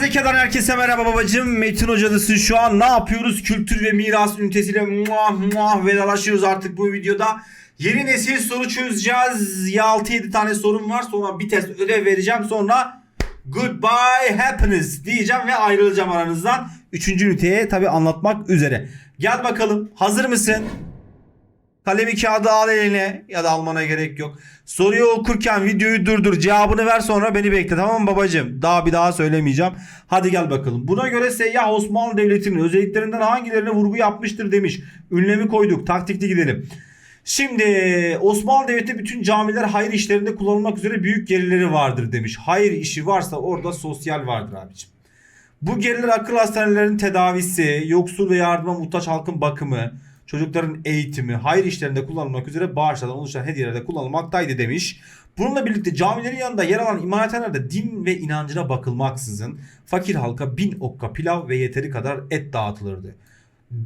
Zeki'den herkese merhaba babacım. Metin hocadasın şu an. Ne yapıyoruz? Kültür ve miras ünitesiyle muah muah vedalaşıyoruz artık bu videoda. Yeni nesil soru çözeceğiz. Ya 6-7 tane sorum var. Sonra bir test ödev vereceğim. Sonra goodbye happiness diyeceğim ve ayrılacağım aranızdan. Üçüncü üniteye tabi anlatmak üzere. Gel bakalım. Hazır mısın? Kalemi kağıdı al eline ya da almana gerek yok. Soruyu okurken videoyu durdur. Cevabını ver sonra beni bekle tamam mı babacığım? Daha bir daha söylemeyeceğim. Hadi gel bakalım. Buna göre Seyyah Osmanlı Devleti'nin özelliklerinden hangilerine vurgu yapmıştır demiş. Ünlemi koyduk. Taktikli gidelim. Şimdi Osmanlı Devleti bütün camiler hayır işlerinde kullanılmak üzere büyük gelirleri vardır demiş. Hayır işi varsa orada sosyal vardır abicim. Bu gelirler akıl hastanelerinin tedavisi, yoksul ve yardıma muhtaç halkın bakımı, çocukların eğitimi, hayır işlerinde kullanılmak üzere bağışlardan oluşan hediyelerde kullanılmaktaydı demiş. Bununla birlikte camilerin yanında yer alan imalathanelerde din ve inancına bakılmaksızın fakir halka bin okka pilav ve yeteri kadar et dağıtılırdı.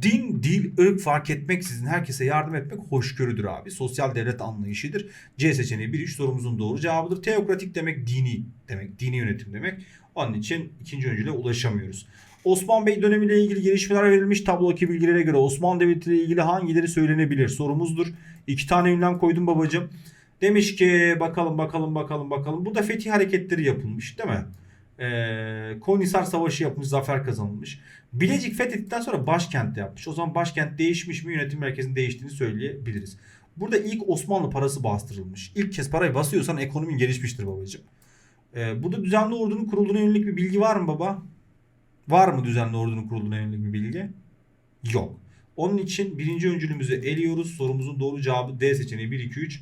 Din, dil, ırk fark etmeksizin herkese yardım etmek hoşgörüdür abi. Sosyal devlet anlayışıdır. C seçeneği bir iş sorumuzun doğru cevabıdır. Teokratik demek dini demek. Dini yönetim demek. Onun için ikinci öncüle ulaşamıyoruz. Osman Bey dönemiyle ilgili gelişmeler verilmiş tablodaki bilgilere göre Osmanlı Devleti ile ilgili hangileri söylenebilir sorumuzdur. İki tane ünlem koydum babacım. Demiş ki bakalım bakalım bakalım bakalım. Burada fetih hareketleri yapılmış değil mi? Ee, Konisar Savaşı yapılmış, zafer kazanılmış. Bilecik fethettikten sonra başkentte yapmış. O zaman başkent değişmiş mi yönetim merkezinin değiştiğini söyleyebiliriz. Burada ilk Osmanlı parası bastırılmış. İlk kez parayı basıyorsan ekonomin gelişmiştir babacığım. Ee, burada düzenli ordunun kurulduğuna yönelik bir bilgi var mı baba? Var mı düzenli ordunun kurulduğuna yönelik bir bilgi? Yok. Onun için birinci öncülümüzü eliyoruz. Sorumuzun doğru cevabı D seçeneği 1 2 3.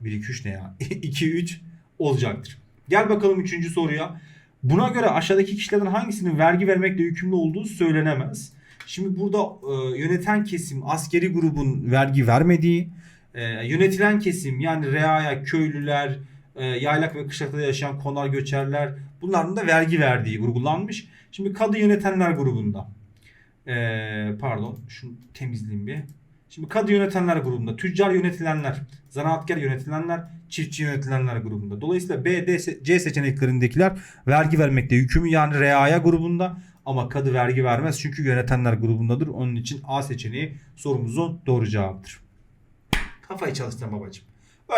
1 2 3 ne ya? 2 3 olacaktır. Gel bakalım üçüncü soruya. Buna göre aşağıdaki kişilerden hangisinin vergi vermekle yükümlü olduğu söylenemez. Şimdi burada e, yöneten kesim askeri grubun vergi vermediği, e, yönetilen kesim yani reaya, köylüler, e, yaylak ve kışlakta yaşayan konar göçerler bunların da vergi verdiği vurgulanmış. Şimdi kadı yönetenler grubunda. E, pardon şunu temizleyeyim bir. Şimdi kadı yönetenler grubunda, tüccar yönetilenler, zanaatkar yönetilenler, çiftçi yönetilenler grubunda. Dolayısıyla B, D, C seçeneklerindekiler vergi vermekte yükümlü yani reaya grubunda ama kadı vergi vermez çünkü yönetenler grubundadır. Onun için A seçeneği sorumuzun doğru cevabıdır. Kafayı çalıştır babacığım.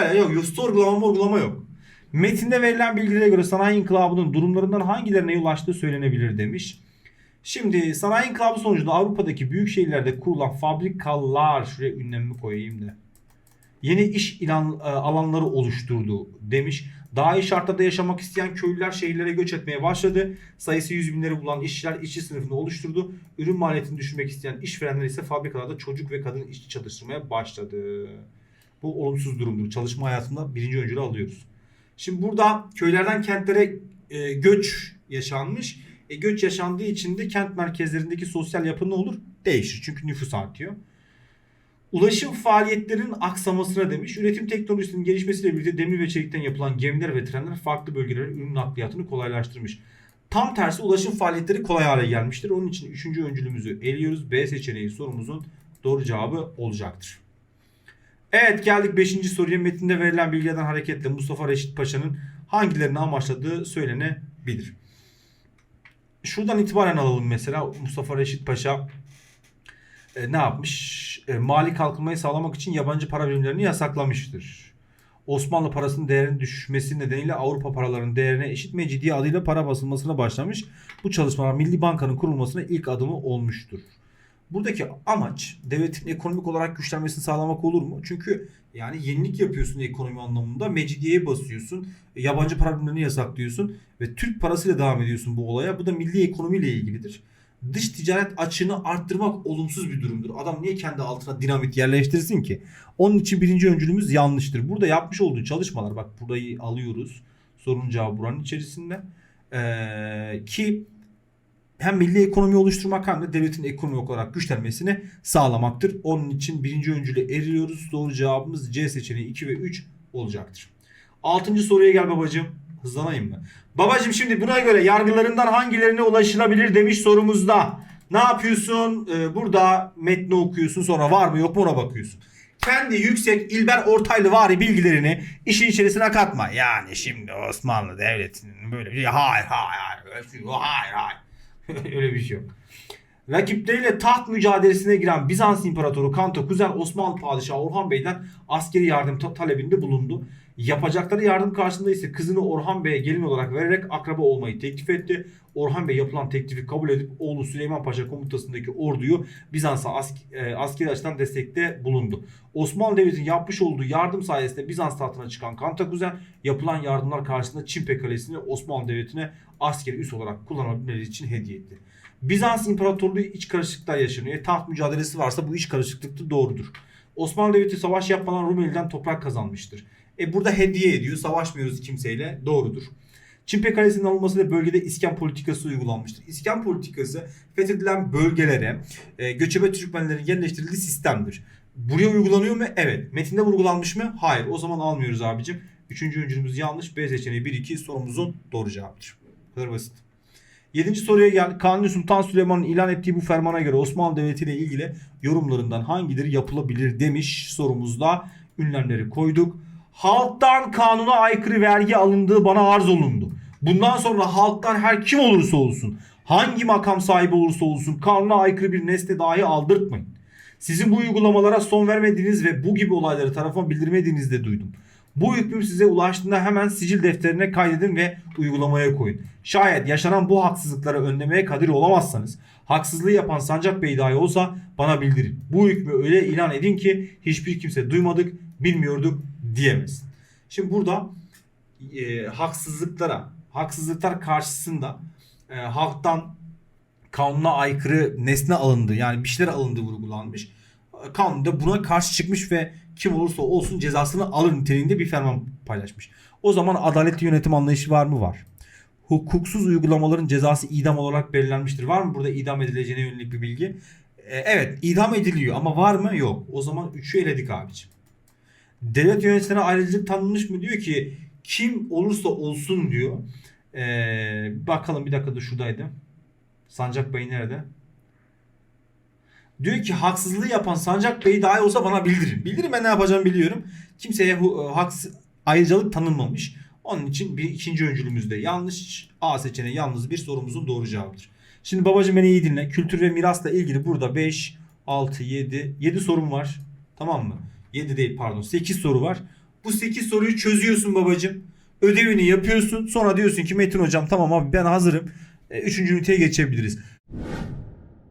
Öyle yok, yok sorgulama morgulama yok. Metinde verilen bilgilere göre sanayi inkılabının durumlarından hangilerine yol açtığı söylenebilir demiş. Şimdi sanayi inkılabı sonucunda Avrupa'daki büyük şehirlerde kurulan fabrikalar şuraya ünlemimi koyayım da yeni iş ilan e, alanları oluşturdu demiş. Daha iyi şartlarda yaşamak isteyen köylüler şehirlere göç etmeye başladı. Sayısı yüz binleri bulan işçiler işçi sınıfını oluşturdu. Ürün maliyetini düşürmek isteyen işverenler ise fabrikalarda çocuk ve kadın işçi çalıştırmaya başladı. Bu olumsuz durumdur. Çalışma hayatında birinci öncülü alıyoruz. Şimdi burada köylerden kentlere e, göç yaşanmış. E, göç yaşandığı için de kent merkezlerindeki sosyal yapı ne olur? Değişir. Çünkü nüfus artıyor. Ulaşım faaliyetlerinin aksamasına demiş. Üretim teknolojisinin gelişmesiyle birlikte demir ve çelikten yapılan gemiler ve trenler farklı bölgelere ürün nakliyatını kolaylaştırmış. Tam tersi ulaşım faaliyetleri kolay hale gelmiştir. Onun için üçüncü öncülümüzü eliyoruz. B seçeneği sorumuzun doğru cevabı olacaktır. Evet geldik 5. soruya. Metinde verilen bilgilerden hareketle Mustafa Reşit Paşa'nın hangilerini amaçladığı söylenebilir. Şuradan itibaren alalım mesela Mustafa Reşit Paşa e, ne yapmış? E, mali kalkınmayı sağlamak için yabancı para birimlerini yasaklamıştır. Osmanlı parasının değerinin düşmesi nedeniyle Avrupa paralarının değerine eşit mecidiye adıyla para basılmasına başlamış. Bu çalışmalar Milli Banka'nın kurulmasına ilk adımı olmuştur. Buradaki amaç devletin ekonomik olarak güçlenmesini sağlamak olur mu? Çünkü yani yenilik yapıyorsun ekonomi anlamında. Mecidiyeye basıyorsun. e, Yabancı para birimlerini yasaklıyorsun. Ve Türk parasıyla devam ediyorsun bu olaya. Bu da milli ekonomiyle ilgilidir dış ticaret açığını arttırmak olumsuz bir durumdur. Adam niye kendi altına dinamit yerleştirsin ki? Onun için birinci öncülümüz yanlıştır. Burada yapmış olduğu çalışmalar bak burayı alıyoruz. Sorunun cevabı buranın içerisinde. Ee, ki hem milli ekonomi oluşturmak hem de devletin ekonomik olarak güçlenmesini sağlamaktır. Onun için birinci öncülü eriyoruz. Doğru cevabımız C seçeneği 2 ve 3 olacaktır. Altıncı soruya gel babacığım. Hızlanayım mı? Babacığım şimdi buna göre yargılarından hangilerine ulaşılabilir demiş sorumuzda. Ne yapıyorsun? Ee, burada metni okuyorsun sonra var mı yok mu ona bakıyorsun. kendi yüksek İlber Ortaylı vari bilgilerini işin içerisine katma. Yani şimdi Osmanlı Devleti'nin böyle bir şey. Hayır hayır hayır. Hayır hayır. Öyle bir şey yok. Rakipleriyle taht mücadelesine giren Bizans İmparatoru Kanto Kuzen Osmanlı Padişahı Orhan Bey'den askeri yardım ta- talebinde bulundu. Yapacakları yardım karşılığında ise kızını Orhan Bey'e gelin olarak vererek akraba olmayı teklif etti. Orhan Bey yapılan teklifi kabul edip oğlu Süleyman Paşa komutasındaki orduyu Bizans'a ask- e, askeri açıdan destekte bulundu. Osmanlı Devleti'nin yapmış olduğu yardım sayesinde Bizans tahtına çıkan Kantakuzen yapılan yardımlar karşısında Çimpe Kalesi'ni Osmanlı Devleti'ne askeri üs olarak kullanabilmeleri için hediye etti. Bizans İmparatorluğu iç karışıklıklar yaşanıyor. E, Taht mücadelesi varsa bu iç karışıklık da doğrudur. Osmanlı Devleti savaş yapmadan Rumeli'den toprak kazanmıştır. E burada hediye ediyor. Savaşmıyoruz kimseyle. Doğrudur. Çimpe Kalesi'nin alınmasıyla bölgede iskan politikası uygulanmıştır. İskan politikası fethedilen bölgelere e, göçebe Türkmenlerin yerleştirildiği sistemdir. Buraya uygulanıyor mu? Evet. Metinde vurgulanmış mı? Hayır. O zaman almıyoruz abicim. Üçüncü öncülümüz yanlış. B seçeneği 1-2 sorumuzun doğru cevabıdır. Bu kadar basit. Yedinci soruya gel. Kanuni Sultan Süleyman'ın ilan ettiği bu fermana göre Osmanlı Devleti ile ilgili yorumlarından hangileri yapılabilir demiş sorumuzda. Ünlemleri koyduk. Halktan kanuna aykırı vergi alındığı bana arz olundu. Bundan sonra halktan her kim olursa olsun, hangi makam sahibi olursa olsun kanuna aykırı bir nesne dahi aldırtmayın. Sizin bu uygulamalara son vermediğiniz ve bu gibi olayları tarafıma bildirmediğinizi de duydum. Bu hükmüm size ulaştığında hemen sicil defterine kaydedin ve uygulamaya koyun. Şayet yaşanan bu haksızlıkları önlemeye kadir olamazsanız, haksızlığı yapan Sancak Bey dahi olsa bana bildirin. Bu hükmü öyle ilan edin ki hiçbir kimse duymadık, bilmiyorduk diyemez. Şimdi burada e, haksızlıklara, haksızlıklar karşısında e, halktan kanuna aykırı nesne alındı yani bir şeyler alındığı vurgulanmış. Kanun da buna karşı çıkmış ve kim olursa olsun cezasını alır niteliğinde bir ferman paylaşmış. O zaman adaletli yönetim anlayışı var mı? Var. Hukuksuz uygulamaların cezası idam olarak belirlenmiştir. Var mı burada idam edileceğine yönelik bir bilgi? E, evet idam ediliyor ama var mı? Yok. O zaman 3'ü eledik abicim. Devlet yöneticisine ayrıcalık tanınmış mı? Diyor ki kim olursa olsun diyor. Ee, bakalım bir dakika da şuradaydı. Sancak Bey nerede? Diyor ki haksızlığı yapan Sancak Bey dahi olsa bana bildirin. Bildirin ben ne yapacağımı biliyorum. Kimseye bu e, haksız ayrıcalık tanınmamış. Onun için bir ikinci öncülümüzde yanlış A seçeneği yalnız bir sorumuzun doğru cevabıdır. Şimdi babacığım beni iyi dinle. Kültür ve mirasla ilgili burada 5, 6, 7, 7 sorum var. Tamam mı? 7 değil pardon 8 soru var. Bu 8 soruyu çözüyorsun babacığım. Ödevini yapıyorsun. Sonra diyorsun ki Metin hocam tamam abi ben hazırım. E, Üçüncü üniteye geçebiliriz.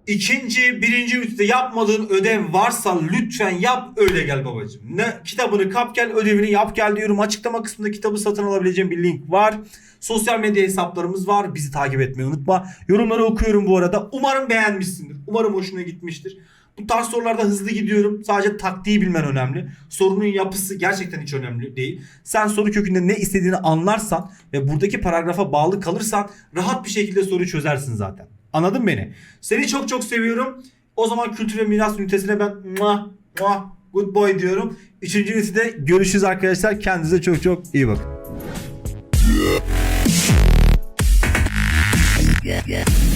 İkinci, birinci ünitede yapmadığın ödev varsa lütfen yap öyle gel babacığım. Ne kitabını kap gel ödevini yap gel diyorum. Açıklama kısmında kitabı satın alabileceğim bir link var. Sosyal medya hesaplarımız var. Bizi takip etmeyi unutma. Yorumları okuyorum bu arada. Umarım beğenmişsindir. Umarım hoşuna gitmiştir. Bu tarz sorularda hızlı gidiyorum. Sadece taktiği bilmen önemli. Sorunun yapısı gerçekten hiç önemli değil. Sen soru kökünde ne istediğini anlarsan ve buradaki paragrafa bağlı kalırsan rahat bir şekilde soruyu çözersin zaten. Anladın beni? Seni çok çok seviyorum. O zaman kültür ve miras ünitesine ben muah, muah, good boy diyorum. Üçüncü ünitede görüşürüz arkadaşlar. Kendinize çok çok iyi bakın. Yeah.